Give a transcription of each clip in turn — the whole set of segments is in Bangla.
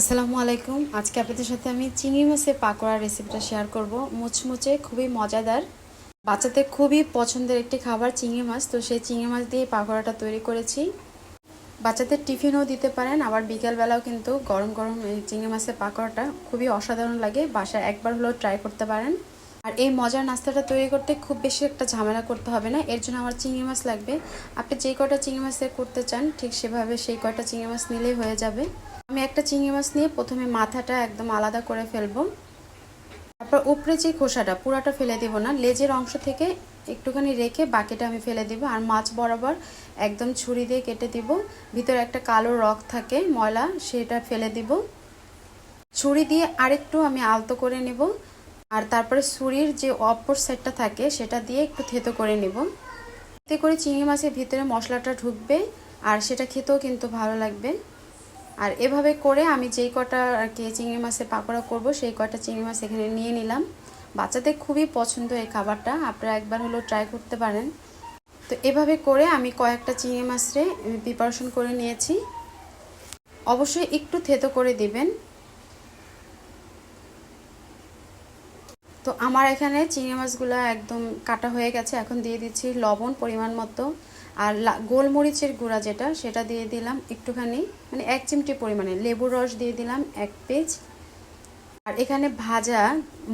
আসসালামু আলাইকুম। আজকে আপনাদের সাথে আমি চিংড়ি মাছের পাকোড়া রেসিপিটা শেয়ার করব। মুচমুচে, খুবই মজাদার, বাচ্চাদের খুবই পছন্দের একটি খাবার চিংড়ি মাছ। তো সেই চিংড়ি মাছ দিয়ে পাকোড়াটা তৈরি করেছি। বাচ্চাদের টিফিনও দিতে পারেন, আবার বিকেলবেলাও কিন্তু গরম গরম এই চিংড়ি মাছের পাকোড়াটা খুবই অসাধারণ লাগে। বাসায় একবার হলেও ট্রাই করতে পারেন। আর এই মজার নাস্তাটা তৈরি করতে খুব বেশি একটা ঝামেলা করতে হবে না। এর জন্য আমার চিংড়ি মাছ লাগবে। আপনি যেই কয়টা চিংড়ি মাছের করতে চান, ঠিক সেভাবে সেই কয়টা চিংড়ি মাছ নিলেই হয়ে যাবে। আমি একটা চিংড়ি মাছ নিয়ে প্রথমে মাথাটা একদম আলাদা করে ফেলব। তারপর উপরে যে খোসাটা, পুরাটা ফেলে দিব না। লেজের অংশ থেকে একটুখানি রেখে বাকিটা আমি ফেলে দিব। আর মাছ বরাবর একদম ছুরি দিয়ে কেটে দিব। ভিতরে একটা কালো রক থাকে, ময়লা, সেটা ফেলে দিব। ছুরি দিয়ে আরেকটু আমি আলতো করে নেব। আর তারপরে ছুরির যে অপর সাইডটা থাকে, সেটা দিয়ে একটু থেতো করে নেব। এতে করে চিংড়ি মাছের ভিতরে মশলাটা ঢুকবে, আর সেটা খেতেও কিন্তু ভালো লাগবে। আর এভাবে করে আমি যেই কটা আর কি চিংড়ি মাছের পাকোড়া করব, সেই কটা চিংড়ি মাছ এখানে নিয়ে নিলাম। বাচ্চাদের খুবই পছন্দ এই খাবারটা, আপনারা একবার হলেও ট্রাই করতে পারেন। তো এভাবে করে আমি কয়েকটা চিংড়ি মাছরে প্রিপারেশন করে নিয়েছি। অবশ্যই একটু থেতো করে দিবেন। তো আমার এখানে চিংড়ি মাছগুলো একদম কাটা হয়ে গেছে, এখন দিয়ে দিচ্ছি লবণ পরিমাণ মতো। আর গোলমরিচের গুঁড়া যেটা, সেটা দিয়ে দিলাম একটুখানি মানে এক চিমটি পরিমাণে। লেবুর রস দিয়ে দিলাম এক পেজ আর এখানে ভাজা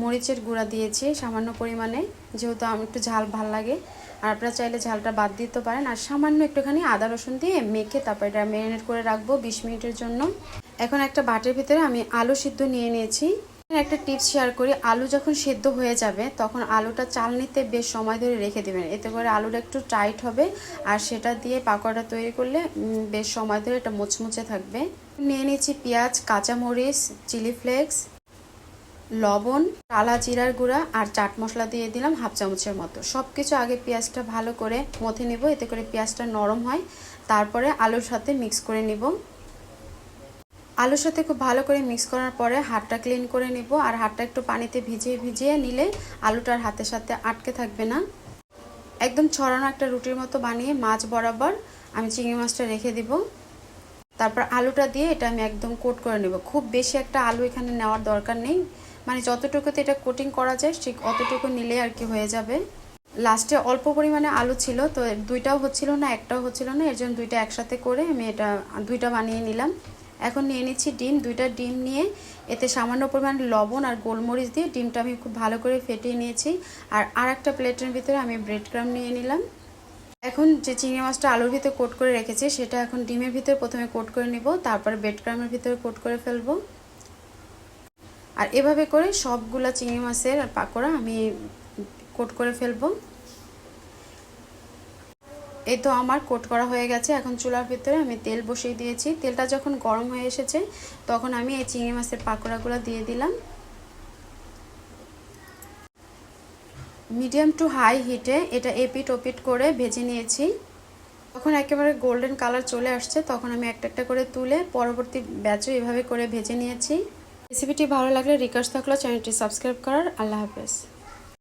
মরিচের গুঁড়া দিয়েছি সামান্য পরিমাণে, যেহেতু আমি, একটু ঝাল ভালো লাগে। আর আপনারা চাইলে ঝালটা বাদ দিতে পারেন। আর সামান্য একটুখানি আদা, রসুন দিয়ে মেখে তারপর এটা ম্যারিনেট করে রাখব বিশ মিনিটের জন্য। এখন একটা বাটির ভিতরে আমি আলু সিদ্ধ নিয়ে নিয়েছি। একটা টিপস শেয়ার করি। আলু যখন সেদ্ধ হয়ে যাবে, তখন আলুটা চালনিতে বেশ সময় ধরে রেখে দেবেন। এতে করে আলুটা একটু টাইট হবে আর সেটা দিয়ে পাকোড়াটা তৈরি করলে বেশ সময় ধরে এটা মুচমুচে থাকবে। নিয়ে নিয়েছি পেঁয়াজ, কাঁচামরিচ, চিলি ফ্লেক্স, লবণ টালা জিরার গুঁড়া আর চাট মশলা দিয়ে দিলাম হাফ চামচের মতো। সব কিছু আগে পেঁয়াজটা ভালো করে মথে নেব, এতে করে পেঁয়াজটা নরম হয়। তারপরে আলুর সাথে মিক্স করে নিব। আলুর সাথে খুব ভালো করে মিক্স করার পরে হাতটা ক্লিন করে নিব। আর হাতটা একটু পানিতে ভিজিয়ে ভিজিয়ে নিলে আলুটার হাতের সাথে আটকে থাকবে না। একদম ছড়ানো একটা রুটির মতো বানিয়ে মাছ বরাবর আমি চিংড়ি মাছটা রেখে দিব। তারপর আলুটা দিয়ে এটা আমি একদম কোট করে নেব। খুব বেশি একটা আলু এখানে নেওয়ার দরকার নেই। মানে যতটুকুতে এটা কোটিং করা যায়, ঠিক অতটুকু নিলে আর কি হয়ে যাবে। লাস্টে অল্প পরিমাণে আলু ছিল, তো দুইটাও হচ্ছিল না, একটাও হচ্ছিল না। এর জন্য দুইটা একসাথে করে আমি এটা দুইটা বানিয়ে নিলাম। এখন নিয়ে নিচ্ছি ডিম, দুইটা ডিম নিয়ে। এতে সামান্য পরিমাণ লবণ আর গোলমরিচ দিয়ে ডিমটা আমি খুব ভালো করে ফেটিয়ে নিয়েছি। আর আর একটা প্লেটের ভিতরে আমি ব্রেড ক্রাম নিয়ে নিলাম। এখন যে চিংড়ি মাছটা আলুর ভিতরে কোট করে রেখেছি, সেটা এখন ডিমের ভিতরে প্রথমে কোট করে নিব, তারপরে ব্রেড ক্রামের ভিতরে কোট করে ফেলব। আর এভাবে করে সবগুলা চিংড়ি মাছের পাকোড়া আমি কোট করে ফেলব। এই তো আমার কোট করা হয়ে গেছে, এখন চুলার ভিতরে আমি তেল বসিয়ে দিয়েছি। তেলটা যখন গরম হয়ে এসেছে, তখন আমি এই চিংড়ি মাছের পাকোড়াগুলো দিয়ে দিলাম। মিডিয়াম টু হাই হিটে এটা এপিট ওপিট করে ভেজে নিয়েছি। তখন একেবারে গোল্ডেন কালার চলে আসছে, তখন আমি একটা একটা করে তুলে পরবর্তী ব্যাচও এভাবে করে ভেজে নিয়েছি। রেসিপিটি ভালো লাগলে রিকোয়েস্ট থাকল চ্যানেলটি সাবস্ক্রাইব করার, আল্লাহ হাফেজ।